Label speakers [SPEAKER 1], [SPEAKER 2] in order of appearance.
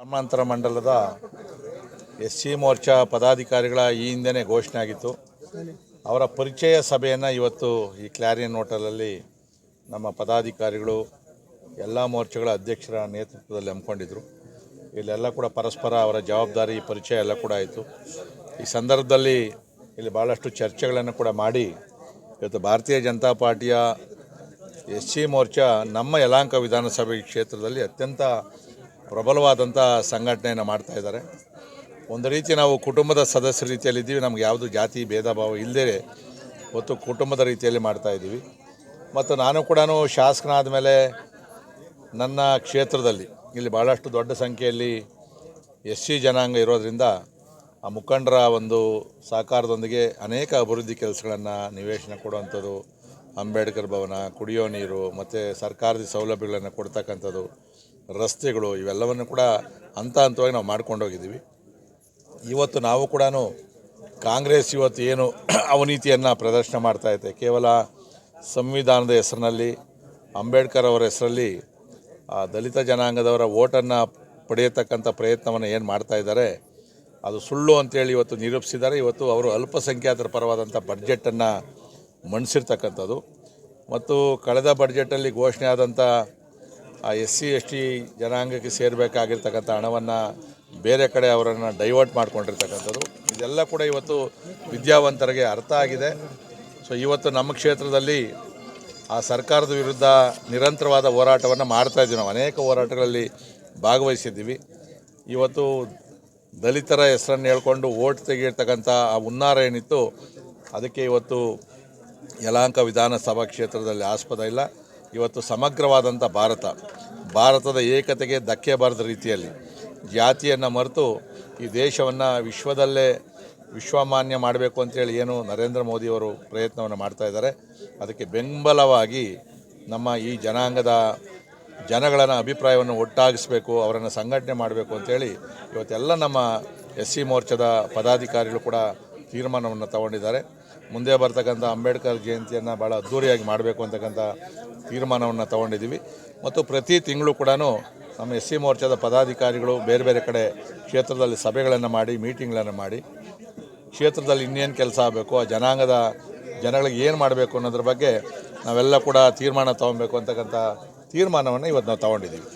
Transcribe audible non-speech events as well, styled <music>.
[SPEAKER 1] ಗ್ರಾಮಾಂತರ ಮಂಡಲದ S C Morcha ಪದಾಧಿಕಾರಿಗಳ ಈ ಹಿಂದೆನೇ ಘೋಷಣೆ ಆಗಿತ್ತು. ಅವರ ಪರಿಚಯ ಸಭೆಯನ್ನು ಇವತ್ತು ಈ ಕ್ಲಾರಿಯನ್ ಹೋಟೆಲಲ್ಲಿ ನಮ್ಮ ಪದಾಧಿಕಾರಿಗಳು, ಎಲ್ಲ ಮೋರ್ಚಾಗಳ ಅಧ್ಯಕ್ಷರ ನೇತೃತ್ವದಲ್ಲಿ ಹಮ್ಮಿಕೊಂಡಿದ್ದರು ಇಲ್ಲೆಲ್ಲ ಕೂಡ ಪರಸ್ಪರ ಅವರ ಜವಾಬ್ದಾರಿ, ಪರಿಚಯ ಎಲ್ಲ ಕೂಡ ಆಯಿತು. ಈ ಸಂದರ್ಭದಲ್ಲಿ ಇಲ್ಲಿ ಭಾಳಷ್ಟು ಚರ್ಚೆಗಳನ್ನು ಕೂಡ ಮಾಡಿ ಇವತ್ತು ಭಾರತೀಯ ಜನತಾ ಪಾರ್ಟಿಯ ಎಸ್ ಸಿ ಮೋರ್ಚಾ ನಮ್ಮ ಯಲಾಂಕ ವಿಧಾನಸಭೆ ಕ್ಷೇತ್ರದಲ್ಲಿ ಅತ್ಯಂತ ಪ್ರಬಲವಾದಂಥ ಸಂಘಟನೆಯನ್ನು ಮಾಡ್ತಾ ಇದ್ದಾರೆ. ಒಂದು ರೀತಿ ನಾವು ಕುಟುಂಬದ ಸದಸ್ಯರ ರೀತಿಯಲ್ಲಿ ಇದ್ದೀವಿ. ನಮ್ಗೆ ಯಾವುದು ಜಾತಿ, ಭೇದ, ಭಾವ ಇಲ್ಲದೆ ಇವತ್ತು ಕುಟುಂಬದ ರೀತಿಯಲ್ಲಿ ಮಾಡ್ತಾ ಇದ್ದೀವಿ. ಮತ್ತು ನಾನು ಕೂಡ ಶಾಸಕನಾದ ಮೇಲೆ ನನ್ನ ಕ್ಷೇತ್ರದಲ್ಲಿ, ಇಲ್ಲಿ ಭಾಳಷ್ಟು ದೊಡ್ಡ ಸಂಖ್ಯೆಯಲ್ಲಿ ಎಸ್ ಸಿ ಜನಾಂಗ ಇರೋದರಿಂದ ಆ ಮುಖಂಡರ ಒಂದು ಸಹಕಾರದೊಂದಿಗೆ ಅನೇಕ ಅಭಿವೃದ್ಧಿ ಕೆಲಸಗಳನ್ನು ನಿವೇಶನ ಕೊಡುವಂಥದ್ದು, ಅಂಬೇಡ್ಕರ್ ಭವನ, ಕುಡಿಯೋ ನೀರು, ಮತ್ತು ಸರ್ಕಾರದ ಸೌಲಭ್ಯಗಳನ್ನು ಕೊಡ್ತಕ್ಕಂಥದ್ದು ರಸ್ತೆಗಳು ಇವೆಲ್ಲವನ್ನು ಕೂಡ ಹಂತ ಹಂತವಾಗಿ ನಾವು ಮಾಡ್ಕೊಂಡು ಹೋಗಿದ್ದೀವಿ ಇವತ್ತು ನಾವು ಕೂಡ ಕಾಂಗ್ರೆಸ್ ಇವತ್ತು ಏನು <clears throat> ಅವನೀತಿಯನ್ನು ಪ್ರದರ್ಶನ ಮಾಡ್ತಾ ಇದೆ. ಕೇವಲ ಸಂವಿಧಾನದ ಹೆಸರಿನಲ್ಲಿ, ಅಂಬೇಡ್ಕರ್ ಅವರ ಹೆಸರಲ್ಲಿ, ಆ, ದಲಿತ ಜನಾಂಗದವರ ಓಟನ್ನು ಪಡೆಯತಕ್ಕಂಥ ಪ್ರಯತ್ನವನ್ನು ಏನು ಮಾಡ್ತಾ ಇದ್ದಾರೆ, ಅದು ಸುಳ್ಳು ಅಂತೇಳಿ ಇವತ್ತು ನಿರೂಪಿಸಿದ್ದಾರೆ. ಇವತ್ತು ಅವರು ಅಲ್ಪಸಂಖ್ಯಾತರ ಪರವಾದಂಥ ಬಡ್ಜೆಟನ್ನು ಮಂಡಿಸಿರ್ತಕ್ಕಂಥದ್ದು ಮತ್ತು ಕಳೆದ ಬಡ್ಜೆಟಲ್ಲಿ ಘೋಷಣೆ ಆದಂಥ ಆ ಎಸ್ ಸಿ ಎಸ್ ಟಿ ಜನಾಂಗಕ್ಕೆ ಸೇರಬೇಕಾಗಿರ್ತಕ್ಕಂಥ ಹಣವನ್ನು ಬೇರೆ ಕಡೆ ಅವರನ್ನು ಡೈವರ್ಟ್ ಮಾಡ್ಕೊಂಡಿರ್ತಕ್ಕಂಥದ್ದು. ಇದೆಲ್ಲ ಕೂಡ ಇವತ್ತು ವಿದ್ಯಾವಂತರಿಗೆ ಅರ್ಥ ಆಗಿದೆ. ಸೊ ಇವತ್ತು ನಮ್ಮ ಕ್ಷೇತ್ರದಲ್ಲಿ ಆ ಸರ್ಕಾರದ ವಿರುದ್ಧ ನಿರಂತರವಾದ ಹೋರಾಟವನ್ನು ಮಾಡ್ತಾ ಇದ್ದೀವಿ. ನಾವು ಅನೇಕ ಹೋರಾಟಗಳಲ್ಲಿ ಭಾಗವಹಿಸಿದ್ದೀವಿ. ಇವತ್ತು ದಲಿತರ ಹೆಸರನ್ನು ಹೇಳ್ಕೊಂಡು ಓಟ್ ತೆಗೆಯಿರ್ತಕ್ಕಂಥ ಆ ಹುನ್ನಾರ ಏನಿತ್ತು, ಅದಕ್ಕೆ ಇವತ್ತು ಯಲಹಂಕ ವಿಧಾನಸಭಾ ಕ್ಷೇತ್ರದಲ್ಲಿ ಆಸ್ಪದ ಇಲ್ಲ. ಇವತ್ತು ಸಮಗ್ರವಾದಂಥ ಭಾರತ, ಭಾರತದ ಏಕತೆಗೆ ಧಕ್ಕೆ ಬಾರದ ರೀತಿಯಲ್ಲಿ ಜಾತಿಯನ್ನು ಮರೆತು ಈ ದೇಶವನ್ನು ವಿಶ್ವದಲ್ಲೇ ವಿಶ್ವಮಾನ್ಯ ಮಾಡಬೇಕು ಅಂತೇಳಿ ಏನು ನರೇಂದ್ರ ಮೋದಿಯವರು ಪ್ರಯತ್ನವನ್ನು ಮಾಡ್ತಾ ಇದ್ದಾರೆ. ಅದಕ್ಕೆ ಬೆಂಬಲವಾಗಿ ನಮ್ಮ ಈ ಜನಾಂಗದ ಜನಗಳನ್ನು ಅಭಿಪ್ರಾಯವನ್ನು ಒಟ್ಟಾಗಿಸ್ಬೇಕು, ಅವರನ್ನು ಸಂಘಟನೆ ಮಾಡಬೇಕು ಅಂತೇಳಿ ಇವತ್ತೆಲ್ಲ ನಮ್ಮ ಎಸ್ ಸಿ ಮೋರ್ಚಾದ ಪದಾಧಿಕಾರಿಗಳು ಕೂಡ ತೀರ್ಮಾನವನ್ನು ತಗೊಂಡಿದ್ದಾರೆ. ಮುಂದೆ ಬರ್ತಕ್ಕಂಥ ಅಂಬೇಡ್ಕರ್ ಜಯಂತಿಯನ್ನು ಭಾಳ ಅದ್ಧೂರಿಯಾಗಿ ಮಾಡಬೇಕು ಅಂತಕ್ಕಂಥ ತೀರ್ಮಾನವನ್ನು ತಗೊಂಡಿದ್ದೀವಿ. ಮತ್ತು ಪ್ರತಿ ತಿಂಗಳು ಕೂಡ ನಮ್ಮ ಎಸ್ ಸಿ ಮೋರ್ಚಾದ ಪದಾಧಿಕಾರಿಗಳು ಬೇರೆ ಬೇರೆ ಕಡೆ ಕ್ಷೇತ್ರದಲ್ಲಿ ಸಭೆಗಳನ್ನು ಮಾಡಿ, ಮೀಟಿಂಗ್ಗಳನ್ನು ಮಾಡಿ. ಕ್ಷೇತ್ರದಲ್ಲಿ ಇನ್ನೇನು ಕೆಲಸ ಆಗಬೇಕು, ಆ ಜನಾಂಗದ ಜನಗಳಿಗೆ ಏನು ಮಾಡಬೇಕು ಅನ್ನೋದ್ರ ಬಗ್ಗೆ ನಾವೆಲ್ಲ ಕೂಡ ತೀರ್ಮಾನ ತೊಗೊಬೇಕು ಅಂತಕ್ಕಂಥ ತೀರ್ಮಾನವನ್ನು ಇವತ್ತು ನಾವು ತಗೊಂಡಿದ್ದೀವಿ.